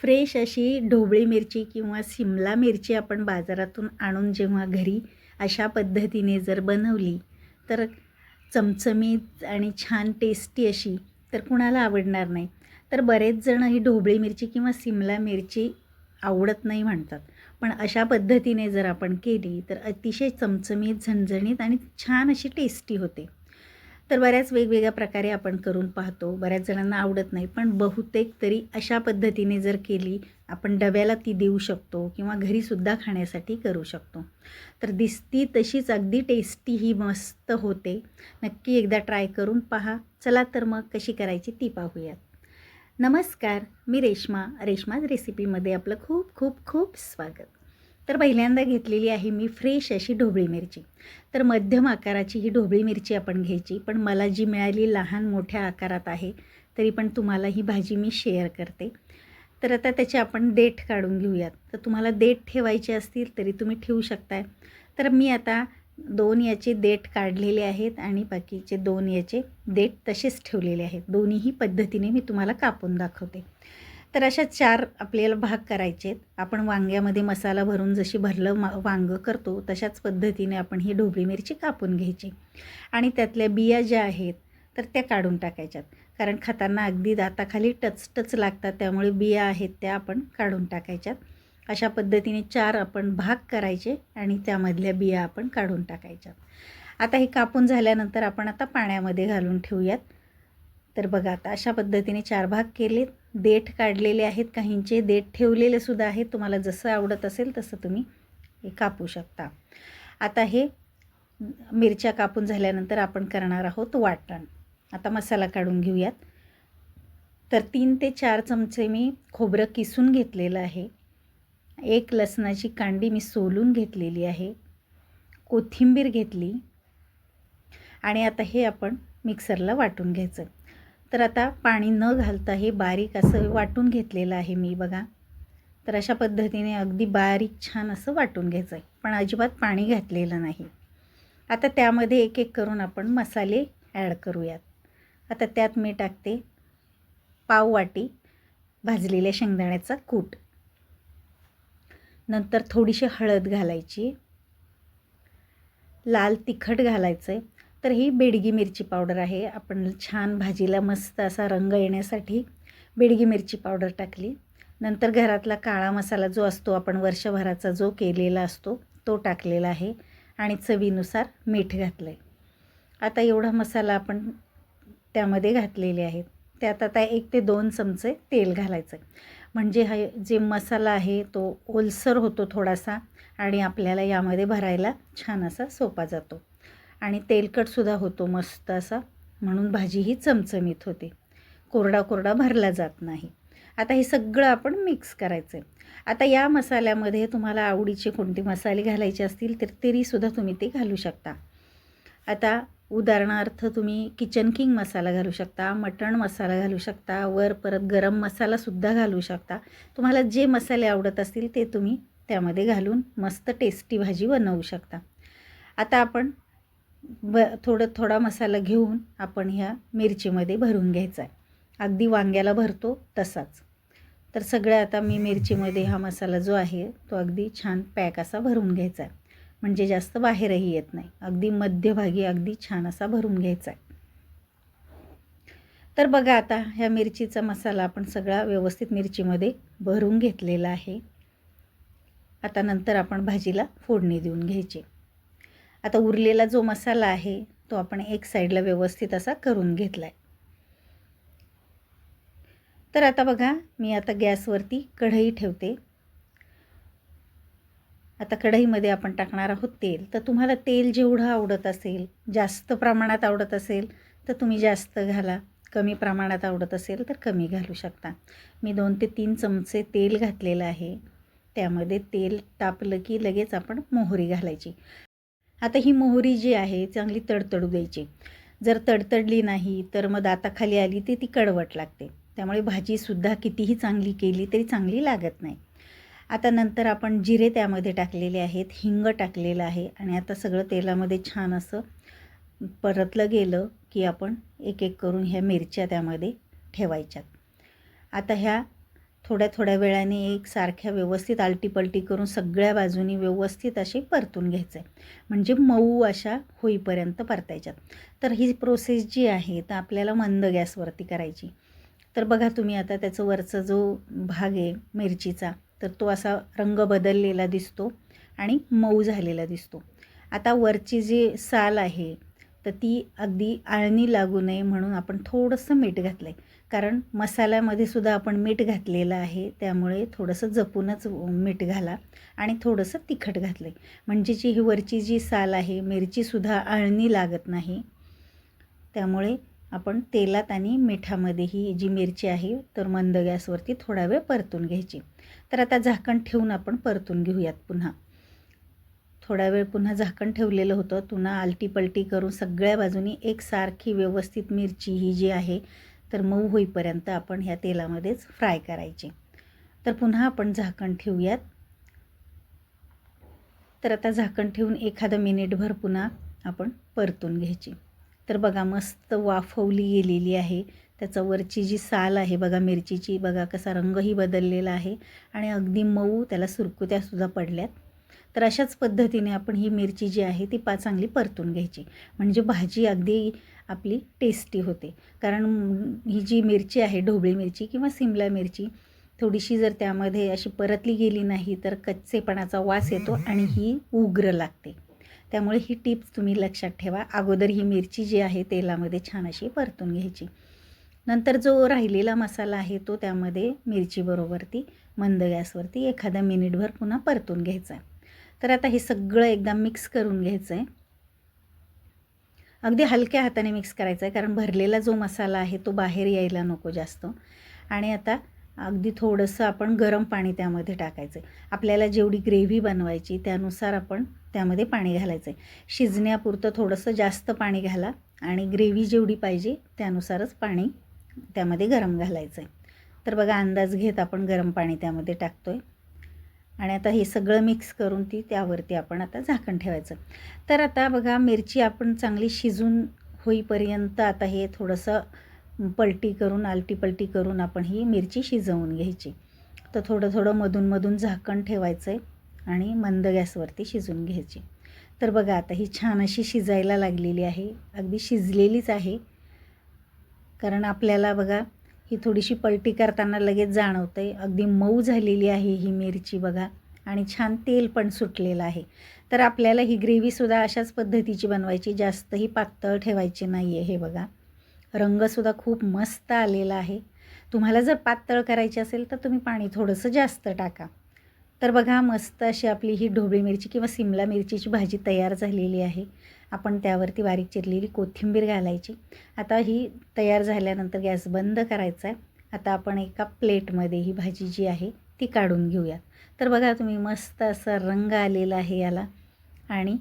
Fresh अशी ढोबळी मिरची किंवा सिमला मिरची आपण बाजारातून आणून जेव्हा घरी अशा पद्धतीने जर बनवली तर चमचमीत आणि छान टेस्टी अशी तर कुणाला आवडणार नाही. तर बरेच जण ही ढोबळी मिरची किंवा सिमला मिरची आवडत नाही म्हणतात. पण अशा पद्धतीने जर आपण केली तर अतिशय चमचमीत झणझणीत आणि छान अशी टेस्टी होते. तर बऱ्याच वेगवेगळ्या प्रकारे आपण करून पाहतो. बऱ्याच जणांना आवडत नाही पण बहुतेक तरी अशा पद्धतीने जर केली आपण डब्याला ती देऊ शकतो किंवा घरीसुद्धा खाण्यासाठी करू शकतो. तर दिसती तशीच अगदी टेस्टी ही मस्त होते. नक्की एकदा ट्राय करून पहा. चला तर मग कशी करायची ती पाहूयात. नमस्कार मी रेश्मा. रेश्माज रेसिपीमध्ये आपलं खूप खूप खूप स्वागत. तर पहिल्यांदा घेतलेली आहे मी फ्रेश अशी ढोबळी मिरची. तर मध्यम आकाराची ही ढोबळी मिरची आपण घ्यायची. पण मला जी मिळाली लहान मोठ्या आकारात आहे तरी पण तुम्हाला ही भाजी मी शेअर करते. तर आता त्याचे आपण देठ काढून घेऊयात. तर तुम्हाला देठ ठेवायचे असतील तरी तुम्ही ठेवू शकताय. तर मी आता दोन याचे देठ काढलेले आहेत आणि बाकीचे दोन याचे देठ तसेच ठेवलेले आहेत. दोन्हीही पद्धतीने मी तुम्हाला कापून दाखवते. तर अशा चार आपल्याला भाग करायचे आहेत. आपण वांग्यामध्ये मसाला भरून जशी भरलं मा वांगं करतो तशाच पद्धतीने आपण ही ढोबळी मिरची कापून घ्यायची. आणि त्यातल्या बिया ज्या आहेत तर त्या काढून टाकायच्यात. कारण खाताना अगदी दाताखाली टच टच लागतात त्यामुळे बिया आहेत त्या आपण काढून टाकायच्यात. अशा पद्धतीने चार आपण भाग करायचे आणि त्यामधल्या बिया आपण काढून टाकायच्यात. आता हे कापून झाल्यानंतर आपण आता पाण्यामध्ये घालून ठेवूयात. तर बघा आता अशा पद्धतीने चार भाग केलेत. देठ काढलेले आहेत काहींचे देठ ठेवलेले सुद्धा आहेत. तुम्हाला जसं आवडत असेल तसं तुम्ही हे कापू शकता. आता हे मिरच्या कापून झाल्यानंतर आपण करणार आहोत वाटण. आता मसाला काढून घेऊयात. तर तीन ते चार चमचे मी खोबरं किसून घेतलेलं आहे. एक लसणाची कांडी मी सोलून घेतलेली आहे. कोथिंबीर घेतली. आणि आता हे आपण मिक्सरला वाटून घ्यायचं. तर आता पाणी न घालता हे बारीक असं वाटून घेतलेलं आहे मी बघा. तर अशा पद्धतीने अगदी बारीक छान असं वाटून घ्यायचं आहे पण अजिबात पाणी घातलेलं नाही. आता त्यामध्ये एक एक करून आपण मसाले ॲड करूयात. आता त्यात मी टाकते पाव वाटी भाजलेल्या शेंगदाण्याचा कूट. नंतर थोडीशी हळद घालायची. लाल तिखट घालायचं आहे तर ही बेडगी मिरची पावडर आहे. आपण छान भाजीला मस्त असा रंग येण्यासाठी बेडगी मिरची पावडर टाकली. नंतर घरातला काळा मसाला जो असतो आपण वर्षभराचा जो केलेला असतो तो टाकलेला आहे आणि चवीनुसार मीठ घातलं आहे आता एवढा मसाला आपण त्यामध्ये घातलेले आहेत. त्यात आता एक ते दोन चमचे तेल घालायचं आहे म्हणजे हा जे मसाला आहे तो ओलसर होतो थोडासा आणि आपल्याला यामध्ये भरायला छान असा सोपा जातो. आणि तेलकटसुद्धा होतो मस्त असा. म्हणून भाजी ही चमचमीत होते. कोरडा कोरडा भरला जात नाही. आता हे सगळं आपण मिक्स करायचं आहे आता या मसाल्यामध्ये तुम्हाला आवडीचे कोणते मसाले घालायचे असतील तर तरीसुद्धा तुम्ही ते घालू शकता. आता उदाहरणार्थ तुम्ही किचन किंग मसाला घालू शकता मटण मसाला घालू शकता वर परत गरम मसालासुद्धा घालू शकता. तुम्हाला जे मसाले आवडत असतील ते तुम्ही त्यामध्ये घालून मस्त टेस्टी भाजी बनवू शकता. आता आपण ब थोडं थोडा मसाला घेऊन आपण ह्या मिरचीमध्ये भरून घ्यायचा आहे. अगदी वांग्याला भरतो तसाच. तर सगळ्या आता मी मिरचीमध्ये हा मसाला जो आहे तो अगदी छान पॅक असा भरून घ्यायचा आहे. म्हणजे जास्त बाहेरही येत नाही. अगदी मध्यभागी अगदी छान असा भरून घ्यायचा आहे. तर बघा आता ह्या मिरचीचा मसाला आपण सगळा व्यवस्थित मिरचीमध्ये भरून घेतलेला आहे. आता नंतर आपण भाजीला फोडणी देऊन घ्यायची. आता उरलेला जो मसाला आहे तो आपण एक साईडला व्यवस्थित असा करून घेतला आहे तर आता बघा मी आता गॅसवरती कढई ठेवते. आता कढईमध्ये आपण टाकणार आहोत तेल. तर तुम्हाला तेल जेवढं आवडत असेल जास्त प्रमाणात आवडत असेल तर तुम्ही जास्त घाला. कमी प्रमाणात आवडत असेल तर कमी घालू शकता. मी दोन ते तीन चमचे तेल घातलेलं आहे. त्यामध्ये तेल तापलं की लगेच आपण मोहरी घालायची. आता ही मोहरी जी आहे चांगली तडतडू द्यायची. जर तडतडली नाही तर मग दाताखाली आली ती ती कडवट लागते. त्यामुळे भाजीसुद्धा कितीही चांगली केली तरी चांगली लागत नाही. आता नंतर आपण जिरे त्यामध्ये टाकलेले आहेत हिंग टाकलेलं आहे आणि आता सगळं तेलामध्ये छान असं परतलं गेलं की आपण एक एक करून ह्या मिरच्या त्यामध्ये ठेवायच्यात. आता ह्या थोड्या थोड्या वेळाने एक सारख्या व्यवस्थित आलटीपलटी करून सगळ्या बाजूनी व्यवस्थित असे परतून घ्यायचं आहे म्हणजे मऊ अशा होईपर्यंत परतायच्यात. तर ही प्रोसेस जी आहे तर आपल्याला मंद गॅसवरती करायची. तर बघा तुम्ही आता त्याचं वरचा जो भाग आहे मिरचीचा तर तो असा रंग बदललेला दिसतो आणि मऊ झालेला दिसतो. आता वरची जी साल आहे तर ती अगदी आळणी लागू नये म्हणून आपण थोडंसं मीठ घातलं आहे कारण मसाल्यामध्ये सुद्धा आपण मीठ घातलेलं आहे त्यामुळे थोडंसं जपूनच मीठ घाला आणि थोडंसं तिखट घातलं आहे म्हणजे जी ही वरची जी साल आहे मिरचीसुद्धा आळणी लागत नाही. त्यामुळे आपण तेलात आणि मिठामध्ये ही जी मिरची आहे तर मंद गॅसवरती थोडा वेळ परतून घ्यायची. तर आता झाकण ठेवून आपण परतून घेऊयात पुन्हा. थोडा वेळ पुन्हा झाकण ठेवलेलं होतं. पुन्हा आलटीपलटी करून सगळ्या बाजूनी एकसारखी व्यवस्थित मिरची ही जी आहे तर मऊ होईपर्यंत आपण ह्या तेलामध्येच फ्राय करायची. तर पुन्हा आपण झाकण ठेवूयात. तर आता झाकण ठेवून एखादं मिनिटभर पुन्हा आपण परतून घ्यायची. तर बघा मस्त वाफवली गेलेली आहे. त्याचा वरची जी साल आहे बघा मिरचीची बघा कसा रंगही बदललेला आहे. आणि अगदी मऊ त्याला सुरकुत्यासुद्धा पडल्यात. तर अशाच पद्धतीने आपण ही मिरची जी आहे ती पा चांगली परतून घ्यायची. म्हणजे भाजी अगदी आपली टेस्टी होते. कारण ही जी मिरची आहे ढोबळी मिरची किंवा सिमला मिरची थोडीशी जर त्यामध्ये अशी परतली गेली नाही तर कच्चेपणाचा वास येतो आणि ही उग्र लागते. त्यामुळे ही टिप्स तुम्ही लक्षात ठेवा. अगोदर ही मिरची जी आहे तेलामध्ये छान अशी परतून घ्यायची. नंतर जो राहिलेला मसाला आहे तो त्यामध्ये मिरचीबरोबरती मंद गॅसवरती एखादा मिनिटभर पुन्हा परतून घ्यायचा. तर आता हे सगळं एकदा मिक्स करून घ्यायचं आहे अगदी हलक्या हाताने मिक्स करायचं आहे कारण भरलेला जो मसाला आहे तो बाहेर यायला नको जास्त. आणि आता अगदी थोडंसं आपण गरम पाणी त्यामध्ये टाकायचं आहे आपल्याला जेवढी ग्रेव्ही बनवायची त्यानुसार आपण त्यामध्ये पाणी घालायचं आहे शिजण्यापुरतं थोडंसं जास्त पाणी घाला आणि ग्रेव्ही जेवढी पाहिजे त्यानुसारच पाणी त्यामध्ये गरम घालायचं आहे तर बघा अंदाज घेत आपण गरम पाणी त्यामध्ये टाकतो आहे आणि आता हे सगळं मिक्स करून ती त्यावरती आपण आता झाकण ठेवायचं. तर आता बघा मिरची आपण चांगली शिजून होईपर्यंत आता हे थोडंसं पलटी करून आलटी पलटी करून आपण ही मिरची शिजवून घ्यायची. तर थोडं थोडं मधून मधून झाकण ठेवायचं आहे आणि मंद गॅसवरती शिजून घ्यायची. तर बघा आता ही छान अशी शिजायला लागलेली आहे. अगदी शिजलेलीच आहे. कारण आपल्याला बघा ही थोडीशी पलटी करताना लगेच जाणवतं आहे अगदी मऊ झालेली आहे ही मिरची बघा. आणि छान तेल पण सुटलेलं आहे. तर आपल्याला ही ग्रेव्हीसुद्धा अशाच पद्धतीची बनवायची. जास्तही पातळ ठेवायची नाही आहे हे बघा. रंगसुद्धा खूप मस्त आलेला आहे. तुम्हाला जर पातळ करायची असेल तर तुम्ही पाणी थोडंसं जास्त टाका. तर बघा मस्त अशी आपली ही ढोबळी मिरची किंवा सिमला मिरचीची भाजी तयार झालेली आहे. आपण त्यावरती बारीक चिरलेली कोथिंबीर घालायची. आता ही तयार झाल्यानंतर गॅस बंद करायचा आहे. आता आपण एका प्लेटमध्ये ही भाजी जी आहे ती काढून घेऊया. तर बघा तुम्ही मस्त असा रंग आलेला आहे याला. आणि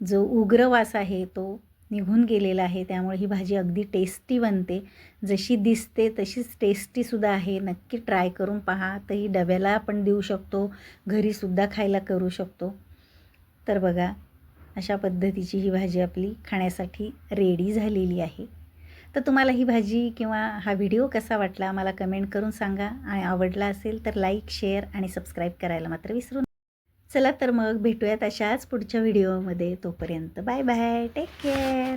जो उग्र वास आहे तो निघून गेलेला आहे. त्यामुळे ही भाजी अगदी टेस्टी बनते. जशी दिसते तशीच टेस्टीसुद्धा आहे. नक्की ट्राय करून पहा. तर ही डब्याला आपण देऊ शकतो. घरीसुद्धा खायला करू शकतो. तर बघा अशा पद्धतीची ही भाजी आपली खाण्यासाठी रेडी झालेली आहे. तर तुम्हाला ही भाजी किंवा हा व्हिडिओ कसा वाटला? मला कमेंट करून सांगा. आणि आवडला असेल तर लाईक शेअर आणि सबस्क्राईब करायला मात्र विसरू चला तर मग भेटूयात अशाच पुढच्या व्हिडिओमध्ये. तोपर्यंत बाय बाय. Take care